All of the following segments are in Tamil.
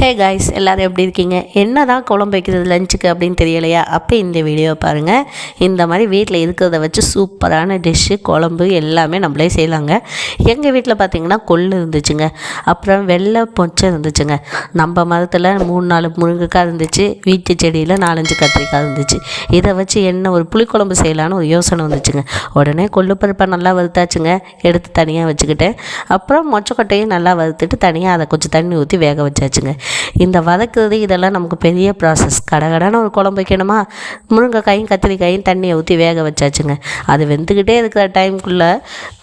ஹே காய்ஸ் எல்லோரும் எப்படி இருக்கீங்க? என்ன தான் குழம்பு வைக்கிறது லஞ்சுக்கு அப்படின்னு தெரியலையா? அப்போ இந்த வீடியோவை பாருங்கள் இந்த மாதிரி வீட்டில் இருக்கிறத வச்சு சூப்பரான டிஷ்ஷு குழம்பு எல்லாமே நம்மளே செய்யலாங்க. எங்கள் வீட்டில் பார்த்திங்கன்னா கொள்ளு இருந்துச்சுங்க. அப்புறம் வெள்ளை பொச்சை இருந்துச்சுங்க. நம்ம மரத்தில் மூணு நாலு முருங்கைக்காய் இருந்துச்சு. வீட்டு செடியில் நாலஞ்சு கத்திரிக்காய் இருந்துச்சு. இதை வச்சு என்ன ஒரு புளிக்குழம்பு செய்யலான்னு ஒரு யோசனை வந்துச்சுங்க. உடனே கொள்ளு பருப்பை நல்லா வறுத்தாச்சுங்க. எடுத்து தனியாக வச்சுக்கிட்டேன். அப்புறம் மொச்சக்கொட்டையும் நல்லா வறுத்துட்டு தனியாக அதை கொஞ்சம் தண்ணி ஊற்றி வேக வச்சாச்சுங்க. இந்த வதக்குறது இதெல்லாம் நமக்கு பெரிய ப்ராசஸ் கடகடான ஒரு குழம்பு வைக்கணுமா? முருங்கைக்காயும் கத்திரிக்காயும் தண்ணியை ஊற்றி வேக வச்சாச்சுங்க. அது வெந்துக்கிட்டே இருக்கிற டைமுக்குள்ளே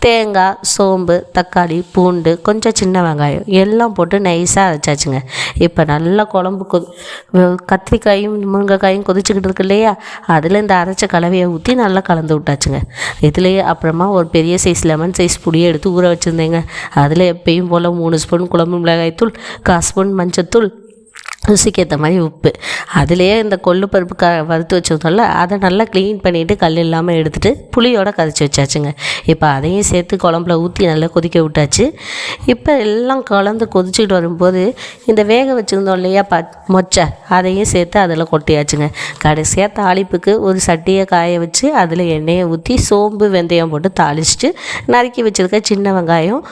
தேங்காய் சோம்பு தக்காளி பூண்டு கொஞ்சம் சின்ன வெங்காயம் எல்லாம் போட்டு நைஸாக அரைச்சாச்சுங்க. இப்போ நல்லா குழம்பு கொ கத்திரிக்காயும் முருங்கைக்காயும் கொதிச்சுக்கிட்டு இருக்கு இல்லையா? அதில் இந்த அரைச்ச கலவையை ஊற்றி நல்லா கலந்து விட்டாச்சுங்க. இதுலேயே அப்புறமா ஒரு பெரிய சைஸ் லெமன் சைஸ் புளியை எடுத்து ஊற வச்சுருந்தேங்க. அதில் எப்பயும் போல் மூணு ஸ்பூன் குழம்பு மிளகாய் தூள் கால் ஸ்பூன் மஞ்சத்தூள் ருசிக்கு ஏற்ற மாதிரி உப்பு. அதுலேயே இந்த கொள்ளு பருப்பு க வறுத்து வச்சுருந்தோம்ல அதை நல்லா க்ளீன் பண்ணிவிட்டு கல் இல்லாமல் எடுத்துகிட்டு புளியோட கரைச்சி வச்சாச்சுங்க. இப்போ அதையும் சேர்த்து குழம்புல ஊற்றி நல்லா கொதிக்க விட்டாச்சு. இப்போ எல்லாம் கலந்து கொதிச்சுக்கிட்டு வரும்போது இந்த வேக வச்சுருந்தோம் இல்லையா ப மொச்சை அதையும் சேர்த்து அதில் கொட்டியாச்சுங்க. கடைசியாக தாளிப்புக்கு ஒரு சட்டியை காய வச்சு அதில் எண்ணெயை ஊற்றி சோம்பு வெந்தயம் போட்டு தாளிச்சிட்டு நறுக்கி வச்சுருக்க சின்ன வெங்காயம்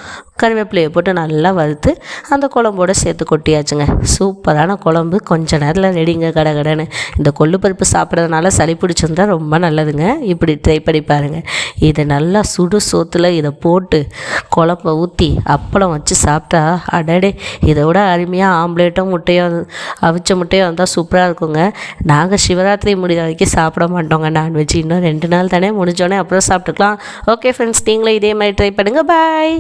கருவேப்பிலையை போட்டு நல்லா வறுத்து அந்த குழம்போடு சேர்த்து கொட்டியாச்சுங்க. சூப்பரான குழம்பு. கொஞ்ச நேரத்தில் ரெடிங்க கடை கடைன்னு. இந்த கொள்ளு பருப்பு சாப்பிட்றதுனால சளி பிடிச்சிருந்தா ரொம்ப நல்லதுங்க. இப்படி ட்ரை பண்ணி பாருங்கள் இதை நல்லா சுடு சோத்தில் இதை போட்டு குழம்ப ஊற்றி அப்பளம் வச்சு சாப்பிட்டா அடடே இதை விட அருமையாக ஆம்லேட்டும் முட்டையும் அவிச்ச முட்டையும் வந்தால் சூப்பராக இருக்குங்க. நாங்கள் சிவராத்திரி முடிஞ்ச வரைக்கும் சாப்பிட மாட்டோங்க. நான்வெஜ் இன்னும் ரெண்டு நாள் தானே முடிஞ்சோடனே அப்புறம் சாப்பிட்டுக்கலாம். ஓகே ஃப்ரெண்ட்ஸ் நீங்களும் இதே மாதிரி ட்ரை பண்ணுங்கள் பாய்